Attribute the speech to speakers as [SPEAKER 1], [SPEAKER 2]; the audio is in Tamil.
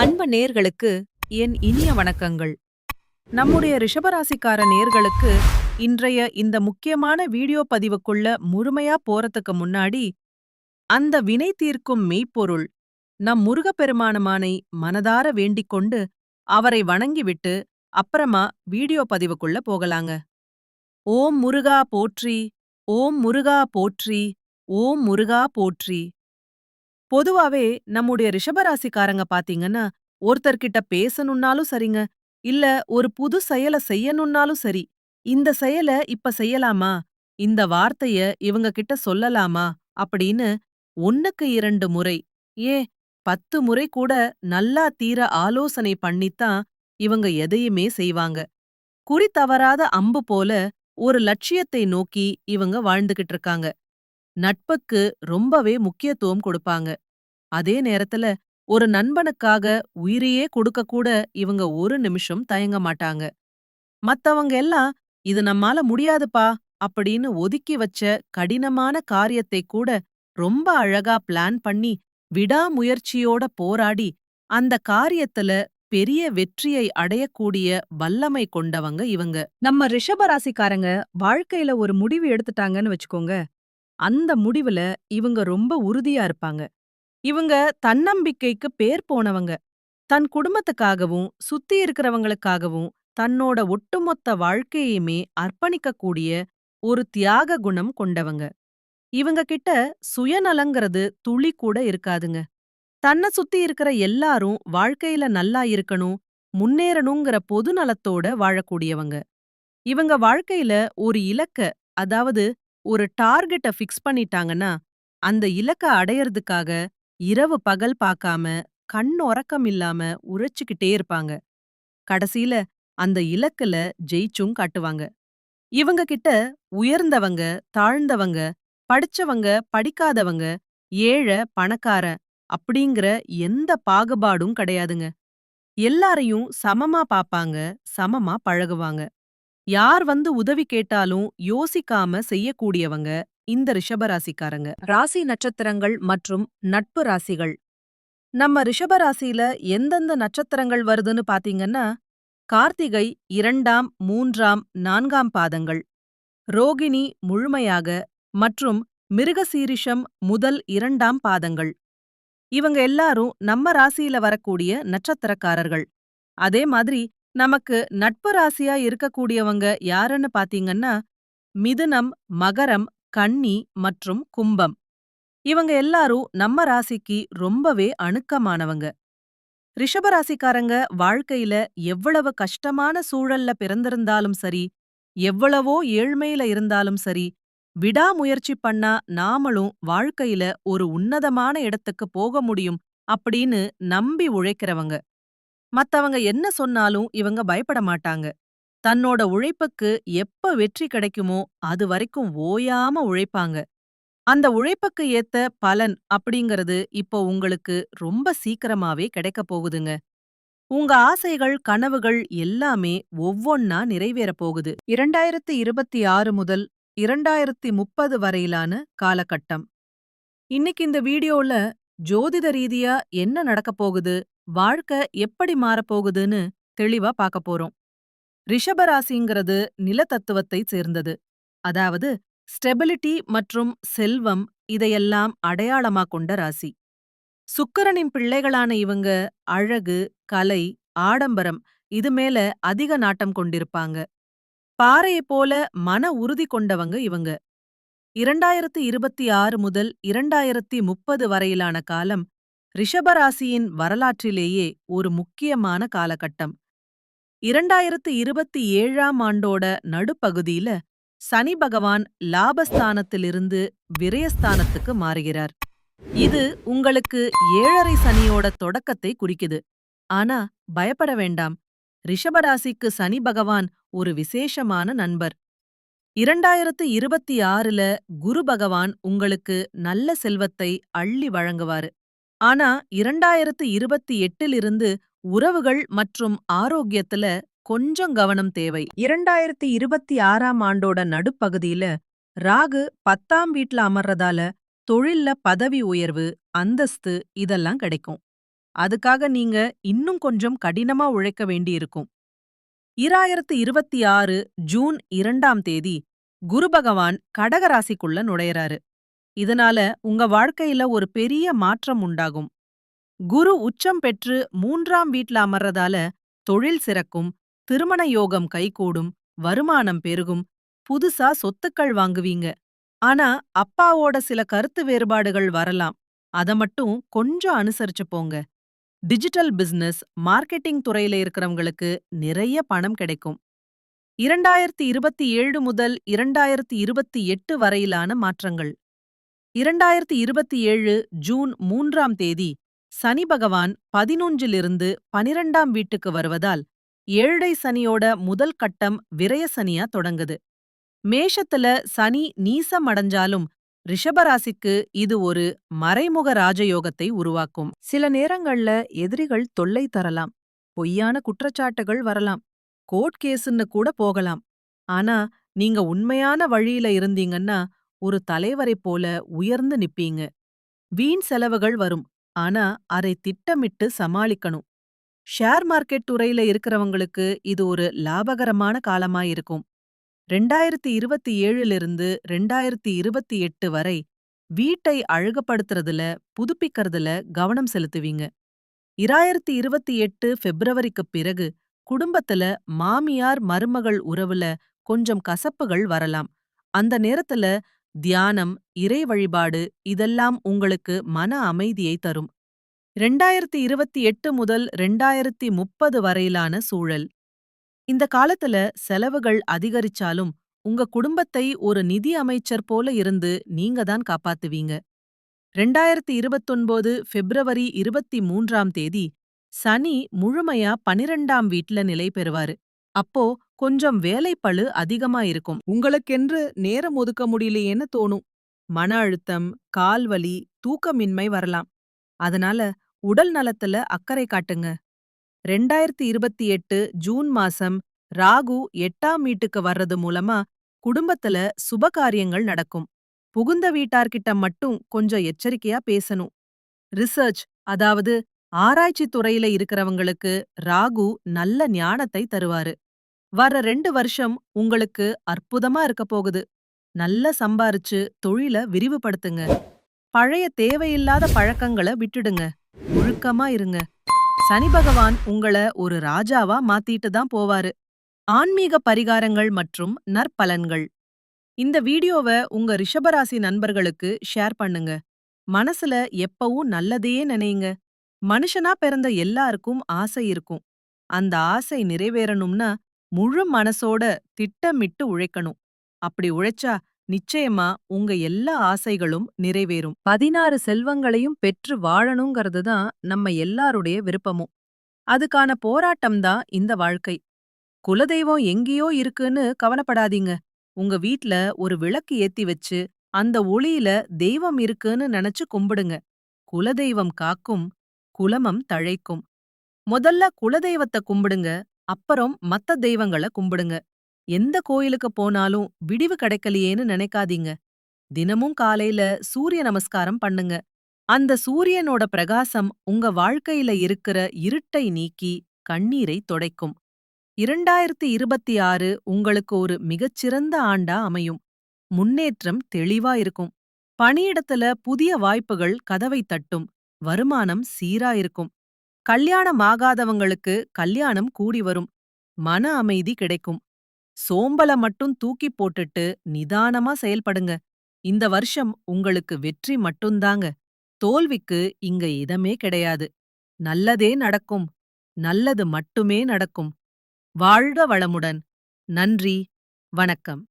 [SPEAKER 1] அன்பு நேர்களுக்கு என் இனிய வணக்கங்கள். நம்முடைய ரிஷபராசிக்கார நேர்களுக்கு இன்றைய இந்த முக்கியமான வீடியோ பதிவுக்குள்ள முழுமையா போறதுக்கு முன்னாடி அந்த வினை தீர்க்கும் மெய்ப்பொருள் நம் முருகப்பெருமானமானை மனதார வேண்டிக் கொண்டு அவரை வணங்கிவிட்டு அப்புறமா வீடியோ பதிவுக்குள்ள போகலாங்க. ஓம் முருகா போற்றி ஓம் முருகா போற்றி ஓம் முருகா போற்றி. பொதுவாவே நம்முடைய ரிஷபராசிக்காரங்க பாத்தீங்கன்னா ஒருத்தர்கிட்ட பேசணும்னாலும் சரிங்க. இல்ல ஒரு புது செயல செய்யணும்னாலும் சரி. இந்த செயல இப்ப செய்யலாமா? இந்த வார்த்தைய இவங்க கிட்ட சொல்லலாமா? அப்படின்னு ஒன்னுக்கு இரண்டு முறை ஏ பத்து முறை கூட நல்லா தீர ஆலோசனை பண்ணித்தான் இவங்க எதையுமே செய்வாங்க. குறி தவறாத அம்பு போல ஒரு லட்சியத்தை நோக்கி இவங்க வாழ்ந்துகிட்டு இருக்காங்க. நட்புக்கு ரொம்பவே முக்கியத்துவம் கொடுப்பாங்க. அதே நேரத்துல ஒரு நண்பனுக்காக உயிரையே கொடுக்க கூட இவங்க ஒரு நிமிஷம் தயங்க மாட்டாங்க. மத்தவங்க எல்லாம் இது நம்மால முடியாதுப்பா அப்படின்னு ஒதுக்கி வச்ச கடினமான காரியத்தை கூட ரொம்ப அழகா பிளான் பண்ணி விடாமுயற்சியோட போராடி அந்த காரியத்துல பெரிய வெற்றியை அடையக்கூடிய வல்லமை கொண்டவங்க இவங்க. நம்ம ரிஷபராசிக்காரங்க வாழ்க்கையில ஒரு முடிவு எடுத்துட்டாங்கன்னு வச்சுக்கோங்க. அந்த முடிவுல இவங்க ரொம்ப உறுதியா இருப்பாங்க. இவங்க தன்னம்பிக்கைக்கு பேர் போனவங்க. தன் குடும்பத்துக்காகவும் சுத்தி இருக்கிறவங்களுக்காகவும் தன்னோட ஒட்டுமொத்த வாழ்க்கையுமே அர்ப்பணிக்கக்கூடிய ஒரு தியாக குணம் கொண்டவங்க. இவங்க கிட்ட சுயநலங்கிறது துளி கூட இருக்காதுங்க. தன்னை சுத்தி இருக்கிற எல்லாரும் வாழ்க்கையில நல்லா இருக்கணும் முன்னேறணுங்கிற பொது நலத்தோட வாழக்கூடியவங்க. இவங்க வாழ்க்கையில ஒரு இலக்க அதாவது ஒரு டார்கெட்ட ஃபிக்ஸ் பண்ணிட்டாங்கன்னா அந்த இலக்க அடையறதுக்காக இரவு பகல் பார்க்காம கண் உறக்கம் இல்லாம உரைச்சுக்கிட்டே இருப்பாங்க. கடைசியில அந்த இலக்குல ஜெயிச்சும் காட்டுவாங்க. இவங்க கிட்ட உயர்ந்தவங்க தாழ்ந்தவங்க படிச்சவங்க படிக்காதவங்க ஏழை பணக்கார அப்படிங்கிற எந்த பாகுபாடும் கிடையாதுங்க. எல்லாரையும் சமமா பாப்பாங்க சமமா பழகுவாங்க. யார் வந்து உதவி கேட்டாலும் யோசிக்காம செய்யக்கூடியவங்க இந்த ரிஷபராசிக்காரங்க. ராசி நட்சத்திரங்கள் மற்றும் நட்பு ராசிகள். நம்ம ரிஷபராசியில எந்தெந்த நட்சத்திரங்கள் வருதுன்னு பாத்தீங்கன்னா கார்த்திகை இரண்டாம் மூன்றாம் நான்காம் பாதங்கள். ரோகிணி முழுமையாக மற்றும் மிருகசீரிஷம் முதல் இரண்டாம் பாதங்கள். இவங்க எல்லாரும் நம்ம ராசியில வரக்கூடிய நட்சத்திரக்காரர்கள். அதே மாதிரி நமக்கு நட்பு ராசியா இருக்கக்கூடியவங்க யாருன்னு பாத்தீங்கன்னா மிதுனம் மகரம் கன்னி மற்றும் கும்பம். இவங்க எல்லாரும் நம்ம ராசிக்கு ரொம்பவே அணுக்கமானவங்க. ரிஷபராசிக்காரங்க வாழ்க்கையில எவ்வளவு கஷ்டமான சூழல்ல பிறந்திருந்தாலும் சரி எவ்வளவோ ஏழ்மையில இருந்தாலும் சரி விடாமுயற்சி பண்ணா நாமளும் வாழ்க்கையில ஒரு உன்னதமான இடத்துக்கு போக முடியும் அப்படின்னு நம்பி உழைக்கிறவங்க. மத்தவங்க என்ன சொன்னாலும் இவங்க பயப்பட மாட்டாங்க. தன்னோட உழைப்புக்கு எப்ப வெற்றி கிடைக்குமோ அது வரைக்கும் ஓயாம உழைப்பாங்க. அந்த உழைப்புக்கு ஏத்த பலன் அப்படிங்கறது இப்போ உங்களுக்கு ரொம்ப சீக்கிரமாவே கிடைக்க போகுதுங்க. உங்க ஆசைகள் கனவுகள் எல்லாமே ஒவ்வொன்னா நிறைவேறப் போகுது. இரண்டாயிரத்தி இருபத்தி ஆறு முதல் இரண்டாயிரத்தி முப்பது வரையிலான காலகட்டம். இன்னைக்கு இந்த வீடியோல ஜோதிட ரீதியா என்ன நடக்கப் போகுது? வாழ்க்கை எப்படி மாறப்போகுதுன்னு தெளிவா பார்க்க போறோம். ரிஷபராசிங்கிறது நிலத்தத்துவத்தை சேர்ந்தது. அதாவது ஸ்டெபிலிட்டி மற்றும் செல்வம் இதையெல்லாம் அடையாளமா கொண்ட ராசி. சுக்கிரனின் பிள்ளைகளான இவங்க அழகு கலை ஆடம்பரம் இது மேல அதிக நாட்டம் கொண்டிருப்பாங்க. பாறையைப் போல மன உறுதி கொண்டவங்க இவங்க. இரண்டாயிரத்தி இருபத்தி ஆறு முதல் இரண்டாயிரத்தி முப்பது வரையிலான காலம் ரிஷபராசியின் வரலாற்றிலேயே ஒரு முக்கியமான காலகட்டம். இரண்டாயிரத்து இருபத்தி ஏழாம் ஆண்டோட நடுப்பகுதியில சனி பகவான் லாபஸ்தானத்திலிருந்து விரயஸ்தானத்துக்கு மாறுகிறார். இது உங்களுக்கு ஏழரை சனியோட தொடக்கத்தை குறிக்குது. ஆனா பயப்பட வேண்டாம். ரிஷபராசிக்கு சனி பகவான் ஒரு விசேஷமான நண்பர். இரண்டாயிரத்து இருபத்தி ஆறுல குரு பகவான் உங்களுக்கு நல்ல செல்வத்தை அள்ளி வழங்குவாரு. ஆனா இரண்டாயிரத்து இருபத்தி எட்டிலிருந்து உறவுகள் மற்றும் ஆரோக்கியத்துல கொஞ்சம் கவனம் தேவை. இரண்டாயிரத்தி இருபத்தி ஆறாம் ஆண்டோட நடுப்பகுதியில ராகு பத்தாம் வீட்ல அமர்றதால தொழில்ல பதவி உயர்வு அந்தஸ்து இதெல்லாம் கிடைக்கும். அதுக்காக நீங்க இன்னும் கொஞ்சம் கடினமா உழைக்க வேண்டியிருக்கும். இராயிரத்து இருபத்தி ஆறு ஜூன் இரண்டாம் தேதி குரு பகவான் கடக ராசிக்குள்ள இதனால உங்க வாழ்க்கையில ஒரு பெரிய மாற்றம் உண்டாகும். குரு உச்சம் பெற்று மூன்றாம் வீட்ல அமர்றதால தொழில் சிறக்கும் திருமண யோகம் கைகூடும் வருமானம் பெருகும் புதுசா சொத்துக்கள் வாங்குவீங்க. ஆனா அப்பாவோட சில கருத்து வேறுபாடுகள் வரலாம். அத மட்டும் கொஞ்சம் அனுசரிச்சு போங்க. டிஜிட்டல் பிசினஸ் மார்க்கெட்டிங் துறையில இருக்கிறவங்களுக்கு நிறைய பணம் கிடைக்கும். இரண்டாயிரத்தி இருபத்தி ஏழு முதல் இரண்டாயிரத்தி இருபத்தி எட்டு வரையிலான மாற்றங்கள். இரண்டாயிரத்தி இருபத்தி ஏழு ஜூன் மூன்றாம் தேதி சனி பகவான் பதினொன்றிலிருந்து பனிரெண்டாம் வீட்டுக்கு வருவதால் ஏழை சனியோட முதல் கட்டம் விரய சனியா தொடங்குது. மேஷத்துல சனி நீசம் அடைஞ்சாலும் ரிஷபராசிக்கு இது ஒரு மறைமுக ராஜயோகத்தை உருவாக்கும். சில நேரங்கள்ல எதிரிகள் தொல்லை தரலாம் பொய்யான குற்றச்சாட்டுகள் வரலாம் கோர்ட் கேஸுன்னு கூட போகலாம். ஆனா நீங்க உண்மையான வழியில இருந்தீங்கன்னா ஒரு தலைவரைப் போல உயர்ந்து நிப்பீங்க. வீண் செலவுகள் வரும். ஆனா அதை திட்டமிட்டு சமாளிக்கணும். ஷேர் மார்க்கெட் துறையில இருக்கிறவங்களுக்கு இது ஒரு லாபகரமான காலமாயிருக்கும் ரெண்டாயிரத்தி இருபத்தி ஏழிலிருந்து ரெண்டாயிரத்தி இருபத்தி எட்டு வரை வீட்டை அழகுபடுத்துறதுல புதுப்பிக்கிறதுல கவனம் செலுத்துவீங்க. இராயிரத்தி இருபத்தி எட்டு பிப்ரவரிக்குப் பிறகு குடும்பத்துல மாமியார் மருமகள் உறவுல கொஞ்சம் கசப்புகள் வரலாம். அந்த நேரத்துல தியானம் இறை வழிபாடு இதெல்லாம் உங்களுக்கு மன அமைதியை தரும். ரெண்டாயிரத்தி இருபத்தி எட்டு முதல் ரெண்டாயிரத்தி முப்பது வரையிலான சூழல். இந்த காலத்துல செலவுகள் அதிகரிச்சாலும் உங்க குடும்பத்தை ஒரு நிதி அமைச்சர் போல இருந்து நீங்க தான் காப்பாத்துவீங்க. ரெண்டாயிரத்தி இருபத்தொன்பது பிப்ரவரி இருபத்தி மூன்றாம் தேதி சனி முழுமையா பனிரெண்டாம் வீட்ல நிலை பெறுவாரு. அப்போ கொஞ்சம் வேலைப்பளு அதிகமா இருக்கும். உங்களுக்கென்று நேரம் ஒதுக்க முடியலையேன்னு தோணும். மன அழுத்தம் கால்வலி தூக்கமின்மை வரலாம். அதனால உடல் நலத்துல அக்கறை காட்டுங்க. ரெண்டாயிரத்தி இருபத்தி எட்டு ஜூன் மாசம் ராகு எட்டாம் வீட்டுக்கு வர்றது மூலமா குடும்பத்துல சுபகாரியங்கள் நடக்கும். புகுந்த வீட்டார்கிட்ட மட்டும் கொஞ்சம் எச்சரிக்கையா பேசணும். ரிசர்ச் அதாவது ஆராய்ச்சி துறையில இருக்கிறவங்களுக்கு ராகு நல்ல ஞானத்தை தருவாரு. வர ரெண்டு வருஷம் உங்களுக்கு அற்புதமா இருக்க போகுது. நல்ல சம்பாரிச்சு தொழில விரிவுபடுத்துங்க. பழைய தேவையில்லாத பழக்கங்களை விட்டுடுங்க. ஒழுக்கமா இருங்க. சனி பகவான் உங்கள ஒரு ராஜாவா மாத்திட்டு தான் போவாரு. ஆன்மீக பரிகாரங்கள் மற்றும் நற்பலன்கள். இந்த வீடியோவை உங்க ரிஷபராசி நண்பர்களுக்கு ஷேர் பண்ணுங்க. மனசுல எப்பவும் நல்லதையே நினைங்க மனுஷனா பிறந்த எல்லாருக்கும் ஆசை இருக்கும். அந்த ஆசை நிறைவேறணும்னா முழு மனசோட திட்டமிட்டு உழைக்கணும். அப்படி உழைச்சா நிச்சயமா உங்க எல்லா ஆசைகளும் நிறைவேறும். பதினாறு செல்வங்களையும் பெற்று வாழணுங்கிறது தான் நம்ம எல்லாருடைய விருப்பமும். அதுக்கான போராட்டம் தான் இந்த வாழ்க்கை. குலதெய்வம் எங்கேயோ இருக்குன்னு கவலைப்படாதீங்க. உங்க வீட்ல ஒரு விளக்கு ஏத்தி வச்சு அந்த ஒளியில தெய்வம் இருக்குன்னு நினைச்சு கும்பிடுங்க. குலதெய்வம் காக்கும் குலமம் தழைக்கும். முதல்ல குலதெய்வத்தை கும்பிடுங்க அப்புறம் மத்த தெய்வங்கள கும்பிடுங்க. எந்த கோயிலுக்கு போனாலும் விடிவு கிடைக்கலையேன்னு நினைக்காதீங்க. தினமும் காலையில சூரிய நமஸ்காரம் பண்ணுங்க. அந்த சூரியனோட பிரகாசம் உங்க வாழ்க்கையில இருக்கிற இருட்டை நீக்கி கண்ணீரை துடைக்கும். இரண்டாயிரத்தி இருபத்தி ஆறு உங்களுக்கு ஒரு மிகச்சிறந்த ஆண்டா அமையும். முன்னேற்றம் தெளிவா இருக்கும். பணியிடத்துல புதிய வாய்ப்புகள் கதவை தட்டும். வருமானம் சீரா இருக்கும் கல்யாணம் ஆகாதவங்களுக்கு கல்யாணம் கூடி வரும் மன அமைதி கிடைக்கும். சோம்பல மட்டும் தூக்கி போட்டுட்டு நிதானமா செயல்படுங்க. இந்த வருஷம் உங்களுக்கு வெற்றி மட்டும்தாங்க. தோல்விக்கு இங்க இதமே கிடையாது. நல்லதே நடக்கும். நல்லது மட்டுமே நடக்கும். வாழ்க வளமுடன். நன்றி. வணக்கம்.